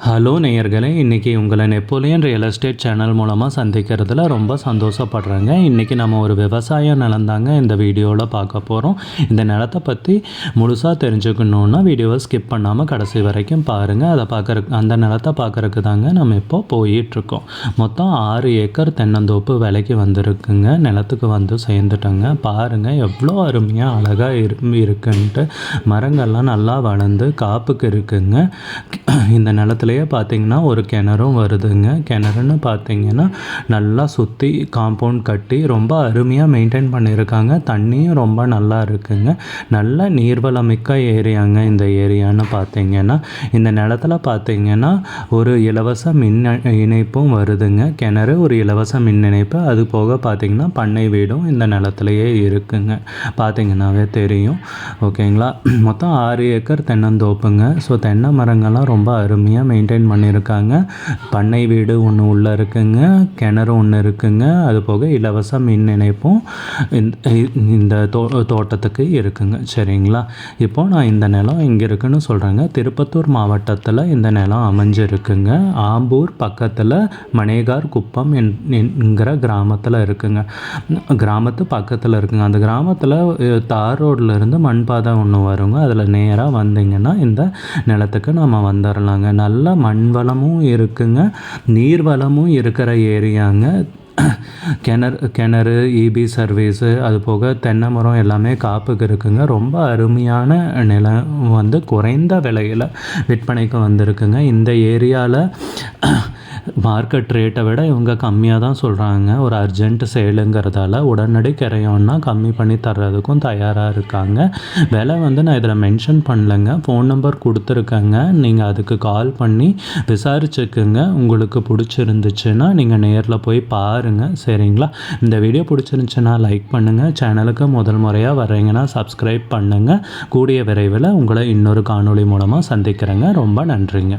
Hello நேயர்களே இன்றைக்கி உங்களை நெப்போலியன் ரியல் எஸ்டேட் சேனல் மூலமாக சந்திக்கிறதுல ரொம்ப சந்தோஷப்படுறேங்க. இன்றைக்கி நம்ம ஒரு விவசாய நிலந்தாங்க இந்த வீடியோவில் பார்க்க போகிறோம் இந்த நிலத்தை பற்றி முழுசாக தெரிஞ்சுக்கணுன்னா வீடியோவை ஸ்கிப் பண்ணாமல் கடைசி வரைக்கும் பாருங்கள் அதை பார்க்குறக்கு அந்த நிலத்தை பார்க்குறக்கு தாங்க நம்ம இப்போ போயிட்டுருக்கோம். மொத்தம் ஆறு ஏக்கர் தென்னந்தோப்பு விலைக்கு வந்திருக்குங்க. நிலத்துக்கு வந்து சேர்ந்துட்டோங்க. பாருங்கள் எவ்வளோ அருமையாக அழகாக இரு இருக்குன்ட்டு. மரங்கள்லாம் நல்லா வளர்ந்து காப்புக்கு இருக்குங்க. இந்த நிலத்துல பக்கத்துலேயே பார்த்தீங்கன்னா ஒரு கிணறும் வருதுங்க. கிணறுன்னு பார்த்தீங்கன்னா நல்லா சுற்றி காம்பவுண்ட் கட்டி ரொம்ப அருமையாக மெயின்டைன் பண்ணியிருக்காங்க தண்ணியும் ரொம்ப நல்லா இருக்குங்க. நல்ல நீர்வளமிக்க ஏரியாங்க இந்த ஏரியான்னு பார்த்தீங்கன்னா இந்த நிலத்தில் பார்த்தீங்கன்னா ஒரு இலவச மின் இணைப்பும் வருதுங்க. கிணறு ஒரு இலவச மின் இணைப்பு. அது போக பார்த்தீங்கன்னா பண்ணை வீடும் இந்த நிலத்துலையே இருக்குங்க. பார்த்தீங்கன்னாவே தெரியும். ஓகேங்களா? மொத்தம் ஆறு ஏக்கர் தென்னந்தோப்புங்க. ஸோ தென்னை மரங்கள்லாம் ரொம்ப அருமையாக மெயின்டைன் பண்ணியிருக்காங்க பண்ணை வீடு ஒன்று உள்ளே இருக்குங்க. கிணறு ஒன்று இருக்குங்க. அது போக இலவச மின் இணைப்பும் இந்த தோ தோட்டத்துக்கு இருக்குங்க. சரிங்களா? இப்போ நான் இந்த நிலம் இங்கே இருக்குன்னு சொல்கிறேங்க திருப்பத்தூர் மாவட்டத்தில் இந்த நிலம் அமைஞ்சிருக்குங்க. ஆம்பூர் பக்கத்தில் மணேகார் குப்பம் என்கிற கிராமத்தில் இருக்குங்க. கிராமத்து பக்கத்தில் இருக்குங்க. அந்த கிராமத்தில் தார் ரோட்லேருந்து மண்பாதை ஒன்று வருங்க. அதில் நேராக வந்தீங்கன்னா இந்த நிலத்துக்கு நம்ம வந்துடலாங்க நல்ல மண் வளமும் இருக்குங்க. நீர் வளமும் இருக்கிற ஏரியாங்க. கிணறு கிணறு இபி சர்வீஸு அது போக தென்னை மரம் எல்லாமே காப்புக்கு இருக்குங்க. ரொம்ப அருமையான நிலம் வந்து குறைந்த விலையில் விற்பனைக்கு வந்திருக்குங்க. இந்த ஏரியாவில் மார்க்கெட் ரேட்டை விட இவங்க கம்மியாக தான் சொல்கிறாங்க ஒரு அர்ஜென்ட் சேலுங்கிறதால உடனடி கிரையோன்னா கம்மி பண்ணி தர்றதுக்கும் தயாராக இருக்காங்க. விலை வந்து நான் இதில் மென்ஷன் பண்ணலைங்க. ஃபோன் நம்பர் கொடுத்துருக்கேங்க. நீங்கள் அதுக்கு கால் பண்ணி விசாரிச்சுக்குங்க. உங்களுக்கு பிடிச்சிருந்துச்சுன்னா நீங்கள் நேரில் போய் பாருங்கள் சரிங்களா? இந்த வீடியோ பிடிச்சிருந்துச்சுன்னா லைக் பண்ணுங்கள் சேனலுக்கு முதல் முறையாக வர்றீங்கன்னா சப்ஸ்கிரைப் பண்ணுங்கள் கூடிய விரைவில் உங்களை இன்னொரு காணொளி மூலமாக சந்திக்கிறேங்க. ரொம்ப நன்றிங்க.